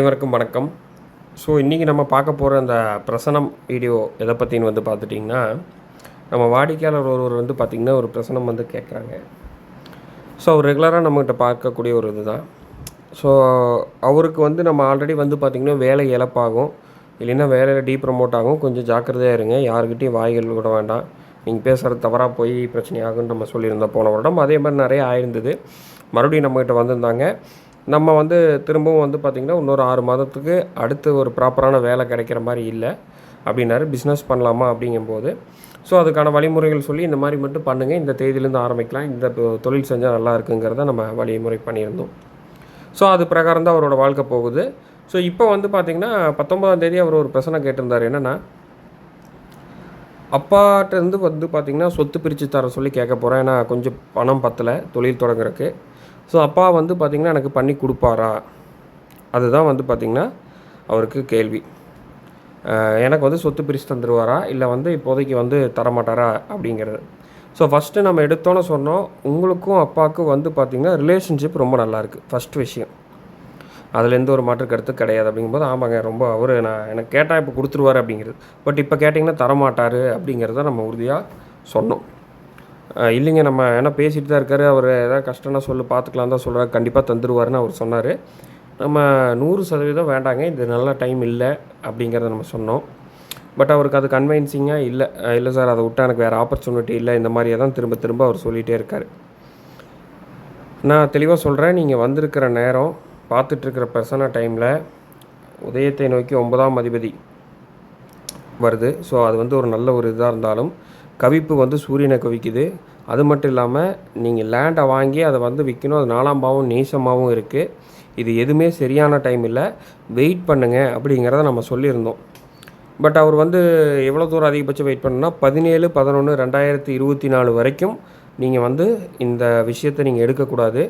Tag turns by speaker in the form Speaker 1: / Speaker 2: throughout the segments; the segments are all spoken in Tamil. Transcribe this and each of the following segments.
Speaker 1: அனைவருக்கும் வணக்கம். ஸோ இன்றைக்கி நம்ம பார்க்க போகிற அந்த பிரசனம் வீடியோ எதை பற்றின்னு வந்து பார்த்துட்டிங்கன்னா நம்ம வாடிக்கையாளர் ஒருவர் வந்து பார்த்திங்கன்னா ஒரு பிரசனம் வந்து கேட்குறாங்க. ஸோ அவர் ரெகுலராக நம்மகிட்ட பார்க்கக்கூடிய ஒரு இதுதான். ஸோ அவருக்கு வந்து நம்ம ஆல்ரெடி வந்து பார்த்திங்கன்னா வேலை இழப்பாகும். இல்லைன்னா வேலையில் டீ ப்ரமோட் ஆகும். கொஞ்சம் ஜாக்கிரதையாக இருங்க. யாருக்கிட்டையும் வாய்கள் விட வேண்டாம். நீங்கள் பேசுகிறது தவறாக போய் பிரச்சனையாகும்னு நம்ம சொல்லியிருந்தோம் போன வருடம். அதே மாதிரி நிறைய ஆயிருந்தது. மறுபடியும் நம்மகிட்ட வந்திருந்தாங்க. நம்ம வந்து திரும்பவும் வந்து பார்த்திங்கன்னா இன்னொரு ஆறு மாதத்துக்கு அடுத்து ஒரு ப்ராப்பரான வேலை கிடைக்கிற மாதிரி இல்லை. அப்படின்னாரு. பிஸ்னஸ் பண்ணலாமா அப்படிங்கும்போது. ஸோ அதுக்கான வழிமுறைகள் சொல்லி இந்த மாதிரி மட்டும் பண்ணுங்கள் இந்த தேதியிலேருந்து ஆரம்பிக்கலாம். இந்த தொழில் செஞ்சால் நல்லா இருக்குங்கிறத நம்ம வழிமுறை பண்ணியிருந்தோம். ஸோ அது பிரகாரம் தான் அவரோட வாழ்க்கை போகுது. ஸோ இப்போ வந்து பார்த்திங்கன்னா பத்தொன்பதாம் தேதி அவர் ஒரு பிரச்சனை கேட்டிருந்தார். என்னென்னா அப்பாட்டேருந்து வந்து பார்த்திங்கன்னா சொத்து பிரித்து தர சொல்லி கேட்க போகிறேன் ஏன்னா கொஞ்சம் பணம் பத்தலை தொழில் தொடங்குறக்கு ஸோ அப்பா வந்து பார்த்திங்கன்னா எனக்கு பண்ணி கொடுப்பாரா? அதுதான் வந்து பார்த்திங்கன்னா அவருக்கு கேள்வி. எனக்கு வந்து சொத்து பிரித்து தந்துடுவாரா இல்லை வந்து இப்போதைக்கு வந்து தரமாட்டாரா? அப்படிங்கிறது. ஸோ ஃபஸ்ட்டு நம்ம எடுத்தோன்னே சொன்னோம். உங்களுக்கும் அப்பாவுக்கும் வந்து பார்த்திங்கன்னா ரிலேஷன்ஷிப் ரொம்ப நல்லாயிருக்கு ஃபஸ்ட் விஷயம். அதில் எந்த ஒரு மாற்று கருத்து கிடையாது அப்படிங்கும்போது ஆமாங்க ரொம்ப அவர் நான் எனக்கு கேட்டால் இப்போ கொடுத்துருவாரு அப்படிங்கிறது. பட் இப்போ கேட்டிங்கன்னா தரமாட்டார் அப்படிங்கிறத நம்ம உறுதியாக சொன்னோம். இல்லைங்க நம்ம ஏன்னா பேசிட்டு தான் இருக்காரு அவர் ஏதாவது கஷ்டம்னா சொல்லு பார்த்துக்கலாம் தான் சொல்கிறார் கண்டிப்பாக தந்துடுவாருன்னு அவர் சொன்னார். நம்ம நூறு சதவீதம் வேண்டாங்க இது நல்ல டைம் இல்லை அப்படிங்கிறத நம்ம சொன்னோம். பட் அவருக்கு அது கன்வின்சிங்காக இல்லை. இல்லை சார் அதை விட்டா எனக்கு வேறு ஆப்பர்ச்சுனிட்டி இல்லை இந்த மாதிரியே தான் திரும்ப திரும்ப அவர் சொல்லிகிட்டே இருக்கார். நான் தெளிவாக சொல்கிறேன் நீங்கள் வந்திருக்கிற நேரம் பார்த்துட்ருக்கிற பிரசன டைமில் உதயத்தை நோக்கி ஒன்பதாம் அதிபதி வருது. ஸோ அது வந்து ஒரு நல்ல ஒரு இதாக இருந்தாலும் கவிப்பு வந்து சூரியனை கவிக்குது. அது மட்டும் இல்லாமல் நீங்கள் லேண்டை வாங்கி அதை வந்து விற்கணும் அது நாலாம் பாவம் நீசமாகவும் இருக்குது இது எதுவுமே சரியான டைம் இல்லை. வெயிட் பண்ணுங்க அப்படிங்கிறத நம்ம சொல்லியிருந்தோம். பட் அவர் வந்து எவ்வளோ தூரம் அதிகபட்சம் வெயிட் பண்ணுன்னா பதினேழு பதினொன்று ரெண்டாயிரத்தி இருபத்தி நாலு வரைக்கும் நீங்கள் வந்து இந்த விஷயத்தை நீங்கள் எடுக்கக்கூடாது.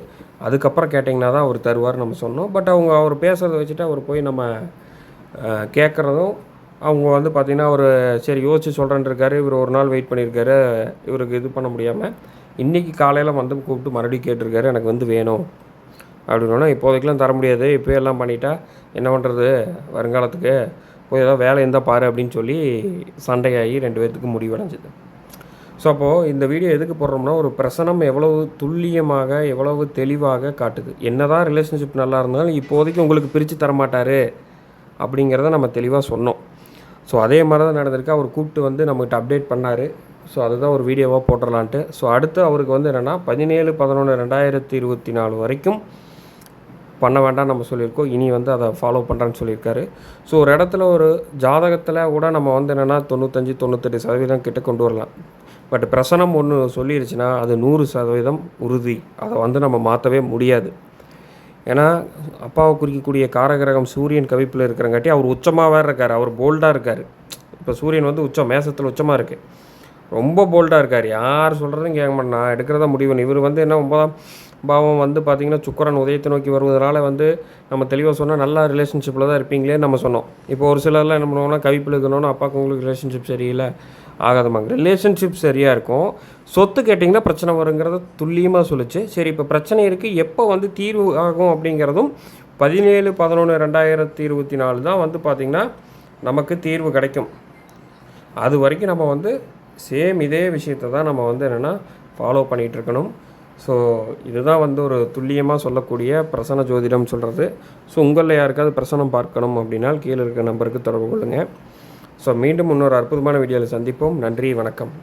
Speaker 1: அதுக்கப்புறம் கேட்டிங்கன்னா தான் அவர் தருவார் நம்ம சொன்னோம். பட் அவங்க அவர் பேசுகிறத வச்சுட்டு அவர் போய் நம்ம கேட்குறதும் அவங்க வந்து பார்த்திங்கன்னா அவர் சரி யோசிச்சு சொல்கிறேன்னு இருக்காரு இவர் ஒரு நாள் வெயிட் பண்ணியிருக்காரு இவருக்கு இது பண்ண முடியாமல் இன்றைக்கி காலையில் வந்து கூப்பிட்டு மறுபடியும் கேட்டிருக்காரு. எனக்கு வந்து வேணும். அப்படின்னா இப்போதைக்கெல்லாம் தர முடியாது. இப்போயே எல்லாம் பண்ணிட்டா என்ன பண்ணுறது வருங்காலத்துக்கு போய் ஏதாவது வேலை இருந்தால் பாரு அப்படின்னு சொல்லி சண்டையாகி ரெண்டு பேர்த்துக்கு முடிவடைஞ்சிது. ஸோ அப்போது இந்த வீடியோ எதுக்கு போடுறோம்னா ஒரு பிரசனம் எவ்வளவு துல்லியமாக எவ்வளவு தெளிவாக காட்டுது. என்னதான் ரிலேஷன்ஷிப் நல்லா இருந்தாலும் இப்போதைக்கு உங்களுக்கு பிரித்து தரமாட்டார் அப்படிங்கிறத நம்ம தெளிவாக சொன்னோம். ஸோ அதே மாதிரி தான் நடந்திருக்கு. அவர் கூப்பிட்டு வந்து நம்மகிட்ட அப்டேட் பண்ணார். ஸோ அதுதான் ஒரு வீடியோவாக போட்டுடலான்ட்டு ஸோ அடுத்து அவருக்கு வந்து என்னென்னா பதினேழு பதினொன்று ரெண்டாயிரத்தி இருபத்தி நாலு வரைக்கும் பண்ண வேண்டாம் நம்ம சொல்லியிருக்கோம். இனி வந்து அதை ஃபாலோ பண்ணுறேன்னு சொல்லியிருக்காரு. ஸோ ஒரு இடத்துல ஒரு ஜாதகத்தில் கூட நம்ம வந்து என்னென்னா தொண்ணூத்தஞ்சு தொண்ணூத்தெட்டு சதவீதம் கிட்ட கொண்டு வரலாம். பட் பிரசனம் ஒன்று சொல்லிருச்சுன்னா அது நூறு சதவீதம் உறுதி. அதை வந்து நம்ம மாற்றவே முடியாது. ஏன்னா அப்பாவை குறிக்கக்கூடிய காரகிரகம் சூரியன் கவிப்பில் இருக்கிறங்காட்டி அவர் உச்சமாக வேறு இருக்கார். அவர் போல்டாக இருக்கார். இப்போ சூரியன் வந்து உச்சம் மேசத்தில் உச்சமாக இருக்குது ரொம்ப போல்டாக இருக்கார். யார் சொல்கிறதும் கேட்க மாட்டேன். நான் எடுக்கிறதா முடிவு. இவர் வந்து என்ன ஒன்பதாம் பாவம் வந்து பார்த்திங்கன்னா சுக்கரன் உதயத்தை நோக்கி வருவதனால வந்து நம்ம தெளிவாக சொன்னால் நல்லா ரிலேஷன்ஷிப்பில் தான் இருப்பீங்களே நம்ம சொன்னோம். இப்போ ஒரு சிலர்லாம் என்ன பண்ணுவோம்னா கவிப்பில் இருக்கணும்னா அப்பாவுக்கு உங்களுக்கு ரிலேஷன்ஷிப் சரியில்லை ஆகாதமாங்க ரிலேஷன்ஷிப் சரியாக இருக்கும். சொத்து கேட்டிங்கன்னா பிரச்சனை வருங்கிறத துல்லியமாக சொல்லுச்சு. சரி இப்போ பிரச்சனை இருக்குது எப்போ வந்து தீர்வு ஆகும் அப்படிங்கிறதும் பதினேழு பதினொன்று ரெண்டாயிரத்தி இருபத்தி நாலு தான் வந்து பார்த்திங்கன்னா நமக்கு தீர்வு கிடைக்கும். அது வரைக்கும் நம்ம வந்து சேம் இதே விஷயத்தை தான் நம்ம வந்து என்னென்னா ஃபாலோ பண்ணிகிட்டு இருக்கணும். ஸோ இதுதான் வந்து ஒரு துல்லியமாக சொல்லக்கூடிய பிரசன ஜோதிடம் சொல்கிறது ஸோ உங்களில் யாருக்காவது பிரசனம் பார்க்கணும் அப்படின்னா கீழே இருக்க நம்பருக்கு தொடர்பு கொள்ளுங்கள் ஸோ மீண்டும் இன்னொரு அற்புதமான வீடியோவில் சந்திப்போம். நன்றி வணக்கம்.